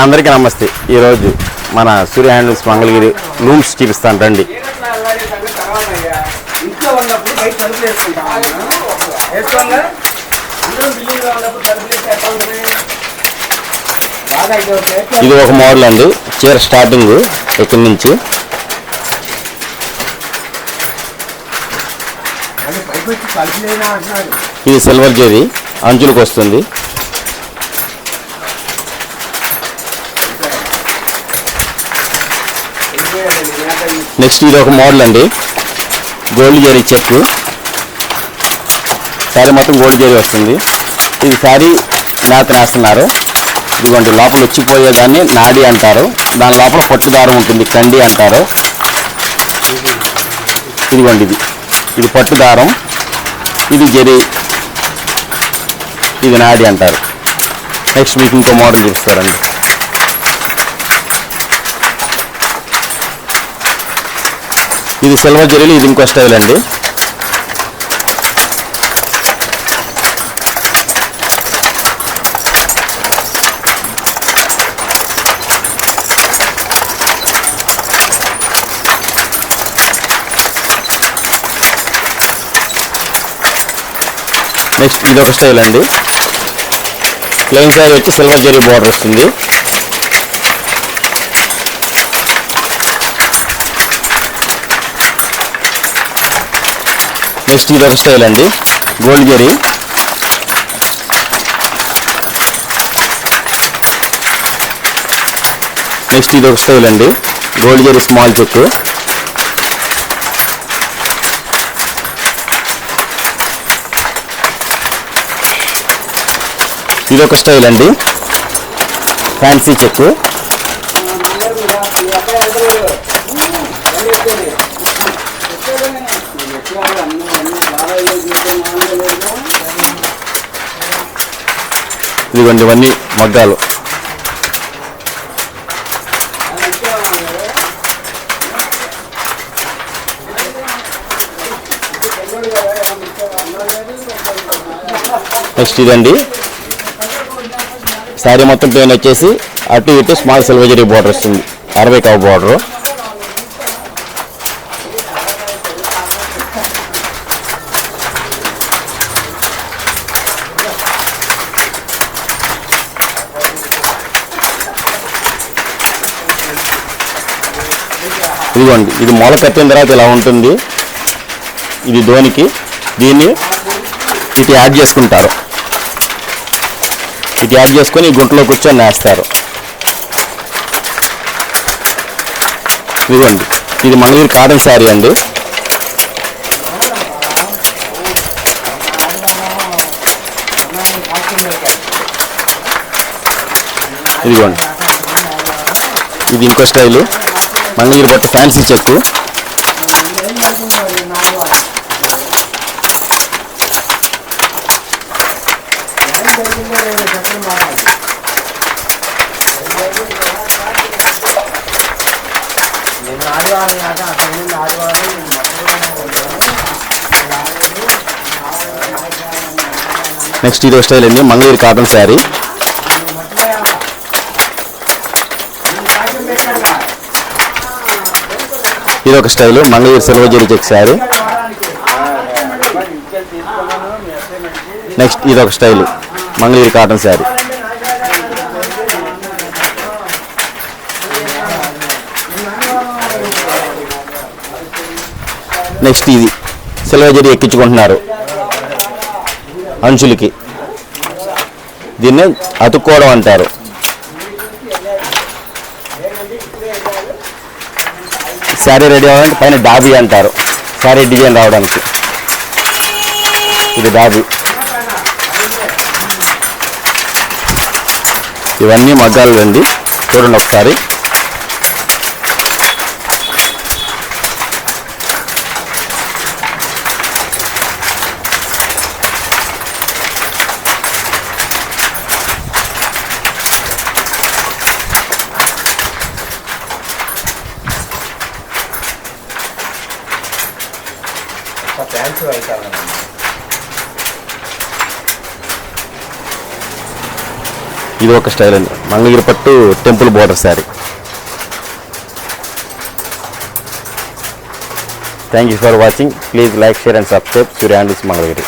అందరికీ నమస్తే. ఈరోజు మన సూర్య హ్యాండ్లూమ్స్ మంగళగిరి లూమ్స్ చూపిస్తాను రండి. ఇది ఒక మోడల్ అండి. చీర స్టార్టింగ్ ఇక్కడి నుంచి? ఇది సిల్వర్ జేది అంచులకు వస్తుంది. నెక్స్ట్ ఇది ఒక మోడల్ అండి. Gold zari check. శారీ మొత్తం గోల్డ్ జరీ వస్తుంది. ఇది శారీ నేత నేస్తున్నారు ఇదిగోండి లోపల వచ్చిపోయేదాన్ని నాడి అంటారు. దాని లోపల పట్టుదారం ఉంటుంది కండి అంటారు. ఇదిగోండి ఇది. ఇది పట్టుదారం ఇది జెరీ. ఇది నాడి అంటారు. నెక్స్ట్ మీకు ఇంకో మోడల్ చూపిస్తారండి. ఇది సిల్వర్ జెరీలు ఇది ఇంకో స్టైల్ అండి. నెక్స్ట్ ఇది ఒక స్టైల్ అండి. ప్లెయిన్ శారీ వచ్చి సిల్వర్ జరీ బార్డర్ వస్తుంది. జస్ట్ ఇది ఒక స్టైల్ అండి. గోల్డ్ జెరీ నెక్స్ట్ ఇది ఒక స్టైల్ అండి. గోల్డ్ జెరీ స్మాల్ చెక్ ఇది ఒక స్టైల్ అండి ఫ్యాన్సీ చెక్ ఇదిగోండి ఇవన్నీ మగ్గాలు. నెక్స్ట్ ఇదండి. శారీ మొత్తం ప్లేన్ వచ్చేసి అటు ఇటు స్మాల్ సిల్వర్ జరీ బార్డర్ వస్తుంది. అరవై కావు బార్డర్ ఇదిగోండి ఇది మొల కట్టిన తర్వాత ఇలా ఉంటుంది. ఇది ధోనికి దీన్ని ఇటు యాడ్ చేసుకుంటారు. ఇటు యాడ్ చేసుకొని గుంటలో కూర్చొని నేస్తారు. ఇదిగోండి ఇది మంగళగిరి కాటన్ శారీ అండి. ఇదిగోండి ఇది ఇంకో స్టైలు. మంగళగిరి పట్టు ఫ్యాన్సీ చెక్కు నెక్స్ట్ ఇది స్టైల్ అండి మంగళగిరి కాటన్ శారీ. ఇది ఒక style. Mangalagiri silver zari check sari. Next ఇది ఒక style. Mangalagiri cotton sari. Next ఇది. సిల్వర్ జరీ ఎక్కించుకుంటున్నారు. అంచులకి. దీన్ని అతుక్కోవడం అంటారు. శారీ రెడీ అవ్వాలంటే పైన డాబీ అంటారు. శారీ డిజైన్ రావడానికి. ఇది డాబీ. ఇవన్నీ మగ్గాలండి చూడండి ఒకసారి. ఫ్యాన్స్ అవుతాను ఇది ఒక స్టైల్ అండి. మంగళగిరి పట్టు temple border sari. Thank you for watching please like share and subscribe సూర్యాండిస్ Mangalagiri.